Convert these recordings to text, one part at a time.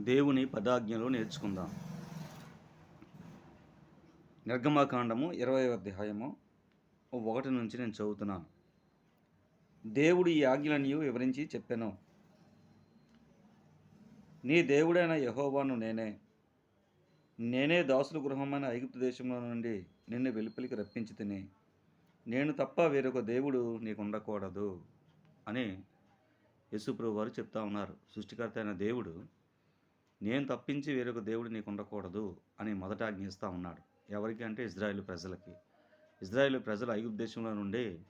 దేవుని పదాజ్ఞలు నేర్చుకుందాం. నిర్గమాకాండము ఇరవై అధ్యాయము ఒకటి నుంచి నేను చదువుతున్నాను. దేవుడు ఈ ఆజ్ఞలన్నీ వివరించి చెప్పాను. నీ దేవుడైన యహోవాను నేనే. నేనే దాసుల గృహమైన ఐగుప్తు దేశంలో నుండి నిన్ను వెలుపలికి రప్పించి తిని నేను తప్ప వేరొక దేవుడు నీకు ఉండకూడదు అని యశుప్రభు వారు చెప్తా ఉన్నారు. సృష్టికర్త అయిన దేవుడు నేను తప్పించి వేరొక దేవుడు నీకు ఉండకూడదు అని మొదట ఆజ్ఞిస్తూ ఉన్నాడు. ఎవరికి అంటే ఇజ్రాయేల్ ప్రజలకి. ఇజ్రాయేల్ ప్రజలు ఐగుప్ దేశంలో నుండి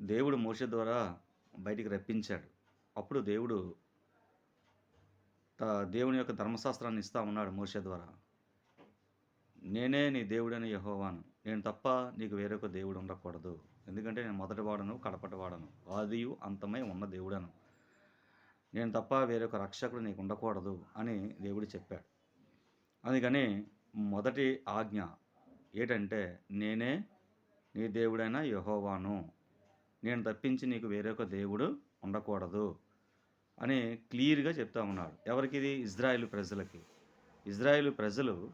దేవుడు మోష ద్వారా బయటికి రప్పించాడు. అప్పుడు దేవుడు దేవుని యొక్క ధర్మశాస్త్రాన్ని ఇస్తా ఉన్నాడు మోష ద్వారా. నేనే నీ దేవుడని యహోవాను. నేను తప్ప నీకు వేరొక దేవుడు ఉండకూడదు. ఎందుకంటే నేను మొదటి వాడను కడపటి వాడను. ఆదియు అంతమై ఉన్న దేవుడను. నేను తప్ప వేరొక రక్షకుడు నీకు ఉండకూడదు అని దేవుడు చెప్పాడు. అందుకని మొదటి ఆజ్ఞ ఏంటంటే నేనే నీ దేవుడైన యహోవాను. నేను తప్పించి నీకు వేరొక దేవుడు ఉండకూడదు అని క్లియర్గా చెప్తా ఉన్నాడు. ఎవరికి ఇది ఇజ్రాయేల్ ప్రజలకి. ఇజ్రాయేల్ ప్రజలు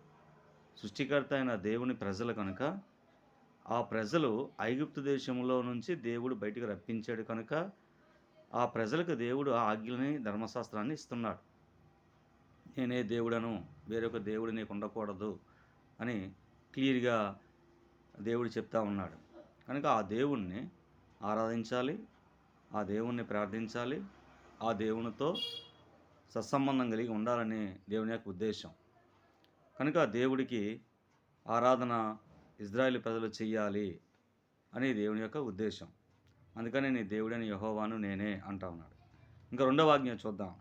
సృష్టికర్త అయిన దేవుని ప్రజలు కనుక ఆ ప్రజలు ఐగుప్తు దేశంలో నుంచి దేవుడు బయటికి రప్పించాడు కనుక ఆ ప్రజలకు దేవుడు ఆ ఆజ్ఞలని ధర్మశాస్త్రాన్ని ఇస్తున్నాడు. నేనే దేవుడను వేరొక దేవుడు నీకు ఉండకూడదు అని క్లియర్గా దేవుడు చెప్తా ఉన్నాడు. కనుక ఆ దేవుణ్ణి ఆరాధించాలి ఆ దేవుణ్ణి ప్రార్థించాలి ఆ దేవునితో సత్సంబంధం కలిగి ఉండాలని దేవుని యొక్క ఉద్దేశం. కనుక దేవుడికి ఆరాధన ఇజ్రాయేల్ ప్రజలు చెయ్యాలి అని దేవుని యొక్క ఉద్దేశం. అందుకని నీ దేవుడని యహోవాను నేనే అంటా ఉన్నాడు. ఇంకా రెండవ ఆజ్ఞ చూద్దాం.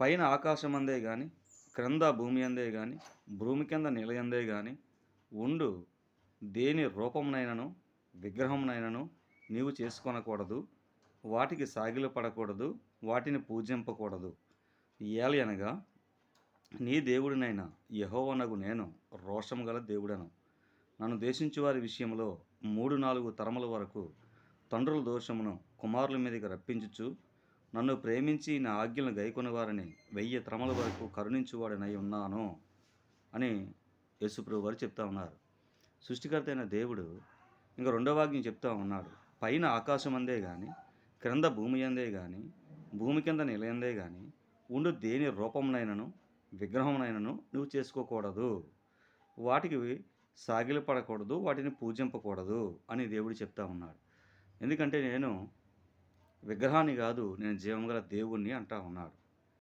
పైన ఆకాశం అందే కానీ క్రింద భూమి అందే కానీ భూమి కింద నిలయందే కానీ ఉండు దేని రూపమునైనను విగ్రహమునైనను నీవు చేసుకొనకూడదు వాటికి సాగిలు పడకూడదు వాటిని పూజింపకూడదు. ఏలయనగా అనగా నీ దేవుడినైన యహోవనగు నేను రోషము గల దేవుడను. నన్ను దేశించు వారి విషయంలో మూడు నాలుగు తరముల వరకు తండ్రుల దోషమును కుమారుల మీదకి రప్పించుచు నన్ను ప్రేమించి నా ఆజ్ఞలను గైకొని వారిని వెయ్యి త్రమల వరకు కరుణించువాడనై ఉన్నాను అని యేసుప్రభు వారు చెప్తా ఉన్నారు. సృష్టికర్త అయిన దేవుడు ఇంకా రెండవ ఆజ్ఞ చెప్తా ఉన్నాడు. పైన ఆకాశం అందే కానీ క్రింద భూమి అందే కానీ భూమి కింద నిలయందే కానీ ఉండు దేని రూపంనైనను విగ్రహంనైనను నువ్వు చేసుకోకూడదు. వాటికి సాగిలపడకూడదు వాటిని పూజింపకూడదు అని దేవుడు చెప్తా ఉన్నాడు. ఎందుకంటే నేను విగ్రహాన్ని కాదు నేను జీవం గల దేవుణ్ణి అంటా ఉన్నాడు.